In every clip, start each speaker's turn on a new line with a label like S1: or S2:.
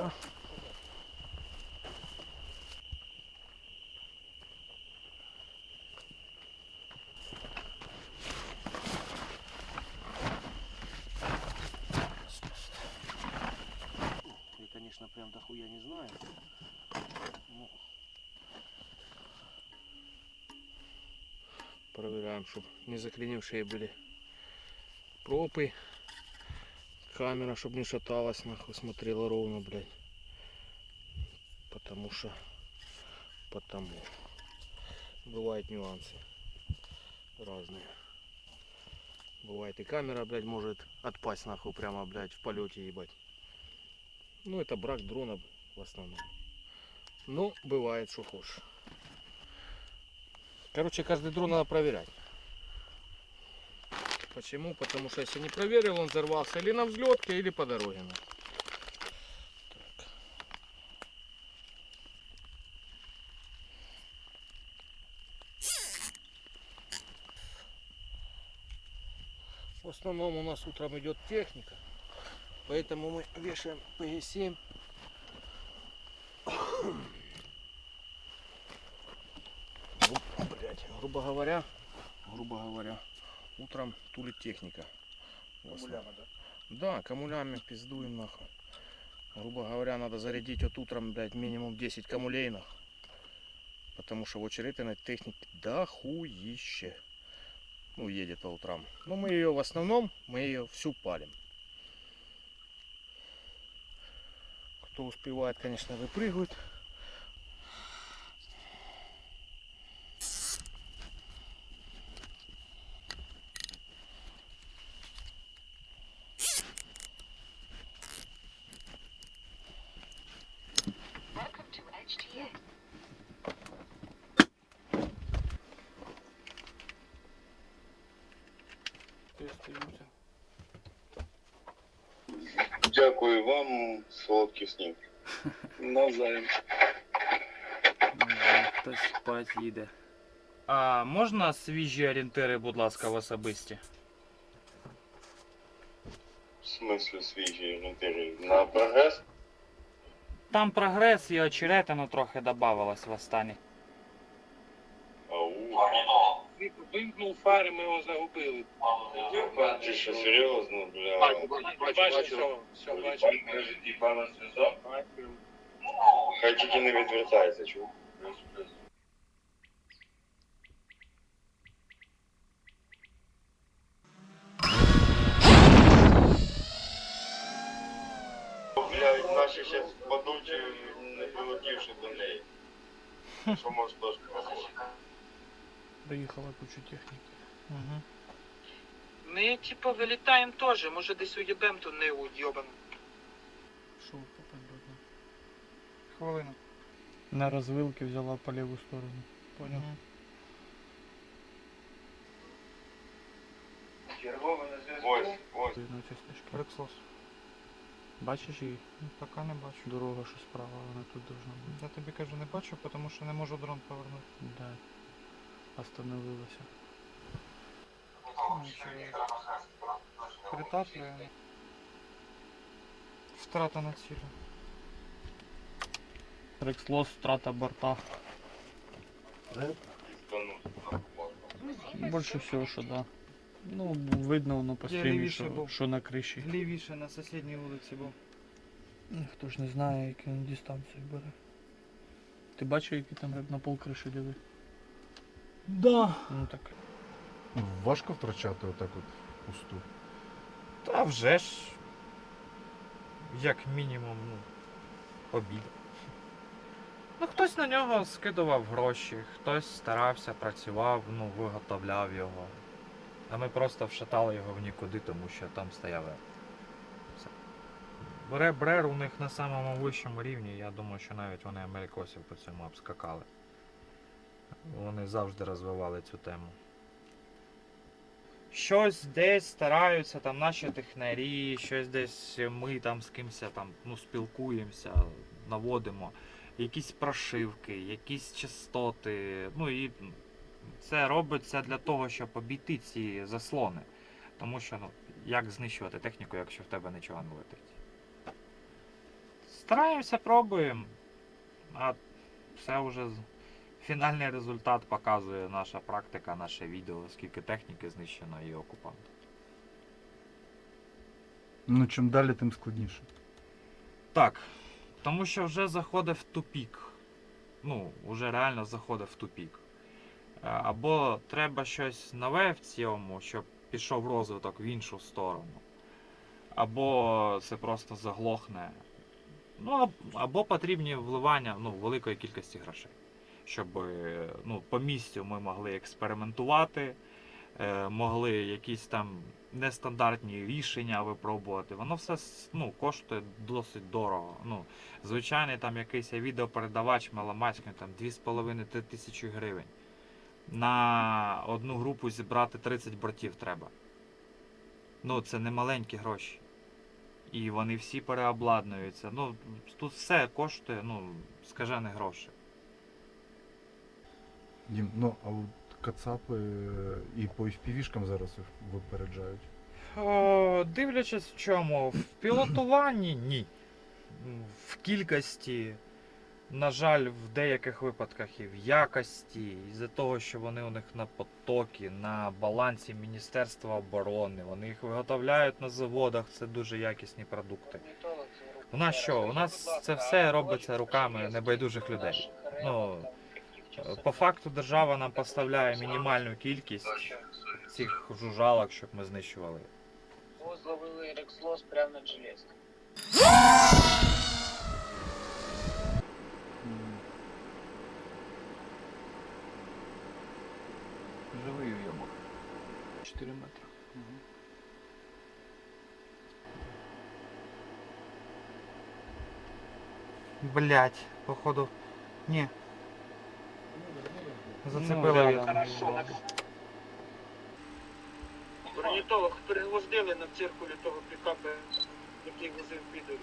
S1: Да. Я, конечно, прям дохуя не знаю. Ну. Проверяем, чтобы не заклинившие были пропы. Камера, чтобы не шаталась, нахуй, смотрела ровно, блядь. Потому что... Потому. Бывают нюансы. Разные. Бывает и камера, блядь, может отпасть, нахуй, прямо, блядь, в полете, ебать. Ну, это брак дрона в основном. Ну, бывает, что хочешь. Короче, каждый дрон надо проверять. Почему? Потому что если не проверил, он взорвался или на взлетке, или по дороге. В основном у нас утром идет техника, поэтому мы вешаем ПГ-7. Гру- блядь, грубо говоря, грубо говоря, утром тулит техника. В основном. Да, камулями пиздуем нахуй. Грубо говоря, надо зарядить вот утром, блядь, минимум 10 камулей нахуй. Потому что в очередной техники дохуище. Ну, едет по утрам. Но мы ее в основном, мы ее всю палим. Кто успевает, конечно, выпрыгивает.
S2: Дякую вам, солодких снів. Навзаєм.
S3: Хтось спать їде. А можна свіжі орієнтири, будь ласка, в особисті?
S2: В смислі свіжі орієнтири на прогрес?
S3: Там прогрес і очеретину трохи додавалось в останній.
S2: Ау.
S4: Вимкнув фари, ми його загубили.
S2: Ти що, серйозно, бля?
S4: Бачиш, все, все, бачиш.
S2: Хай тільки не відвертається, чув? Блядь, наші ще впадуть, не долетівши до неї. Що може теж
S1: Доїхала куча техніки.
S3: Угу.
S4: Ми, типу, вилітаємо теж, може десь уїбем ту ниву йобану.
S1: Шо попадет?
S4: Хвилину.
S1: На розвилки взяла по ліву сторону. Понял?
S2: Ось, ось.
S1: Видно частичка.
S5: Рексос.
S1: Бачиш її?
S5: Ну, Поки не бачу.
S1: Дорога, що справа, вона тут должна бути.
S5: Я тобі кажу, не бачу, тому що не можу дрон повернути.
S1: Да. Остановилася.
S5: Притаплює. Втрата на цілі.
S1: Рекслос, страта борта.
S2: Та ну,
S1: Більше всього, що да. Ну, видно воно по стрімі,
S5: лівіше
S1: що,
S5: був.
S1: що на криші.
S5: Лівіше на сусідній вулиці був.
S1: Хто ж не знає, яку він дистанцію бере. Ти бачив, який там на пол криші диви?
S5: Да.
S1: Ну так.
S6: Важко втрачати отак от пусту.
S3: Та вже ж. Як мінімум, ну, обід. Ну, хтось на нього скидував гроші, хтось старався, працював, ну, виготовляв його. А ми просто вшатали його в нікуди, тому що там стояв. Р. Все. Бре Брер у них на самому вищому рівні, я думаю, що навіть вони америкосів по цьому обскакали. Вони завжди розвивали цю тему. Щось десь стараються, там наші технарі, щось десь ми там з кимось там ну, спілкуємося, наводимо. Якісь прошивки, якісь частоти. Ну і це робиться для того, щоб обійти ці заслони. Тому що ну, як знищувати техніку, якщо в тебе нічого не летить? Стараємося, пробуємо. А все вже фінальний результат показує наша практика, наше відео, скільки техніки знищено і окупантів.
S6: Ну, чим далі, тим складніше.
S3: Так, тому що вже заходить в тупік. Ну, вже реально заходить в тупік. Е, Або треба щось нове в цьому, щоб пішов розвиток в іншу сторону. Або це просто заглохне. Ну, або потрібні вливання ну, великої кількості грошей. Щоб е, ну, по місцю ми могли експериментувати, е, могли якісь там нестандартні рішення випробувати. Воно все ну, коштує досить дорого. Ну, звичайний там якийсь відеопередавач маломацький, там 2,5-3 тисячі гривень. На одну групу зібрати 30 бортів треба. Ну, це не маленькі гроші. І вони всі переобладнуються. Ну, тут все коштує, ну, скажених грошей.
S6: Дім, ну, а от кацапи е, і по FPV-шкам зараз випереджають.
S3: О, дивлячись в чому, в пілотуванні ні. В кількості, на жаль, в деяких випадках і в якості, із-за того, що вони у них на потокі, на балансі Міністерства оборони, вони їх виготовляють на заводах, це дуже якісні продукти. У нас що? У нас це все робиться руками небайдужих людей. Ну, По факту держава нам поставляє мінімальну кількість цих жужалок, щоб ми знищували.
S4: Зловили рекслос прямо над железкою.
S1: Живий уйобок. 4 метри.
S5: Блять, походу. Ні. Зацепила
S4: Ну,
S5: вітром.
S4: Орнітолог перегвоздили на циркулі того пікапа, який возив підорів.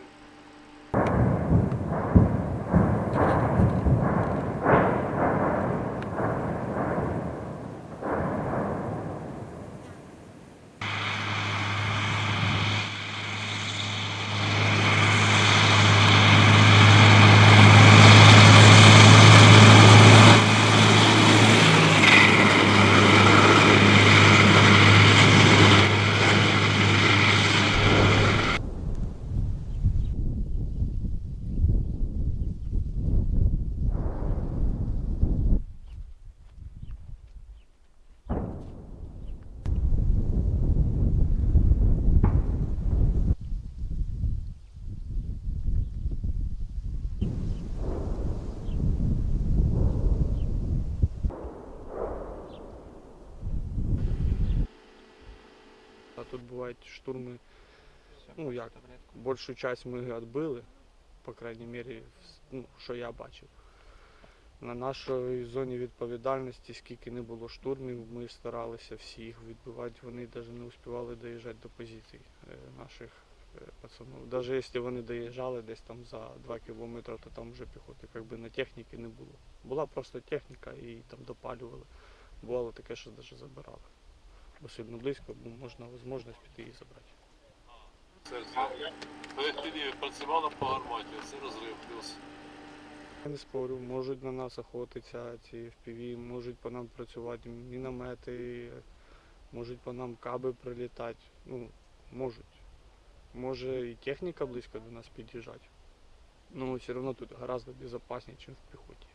S7: Тут бувають штурми, ну як, більшу часть ми відбили, по крайній мірі, ну, що я бачив. На нашій зоні відповідальності, скільки не було штурмів, ми старалися всі їх відбивати. Вони навіть не успівали доїжджати до позицій е, наших е, пацанів. Навіть якщо вони доїжджали десь там за 2 кілометри, то там вже піхоти якби на техніки не було. Була просто техніка і там допалювали. Бувало таке, що навіть забирали. Бо сильно близько, бо можна можливість піти і забрати.
S8: Працювала по гарматі, це розрив плюс.
S7: Я не спорю, можуть на нас охотитися ці FPV, можуть по нам працювати міномети, можуть по нам каби прилітати. Ну, можуть. Може і техніка близько до нас під'їжджати. Ну, все одно тут гораздо безпечніше, ніж в піхоті.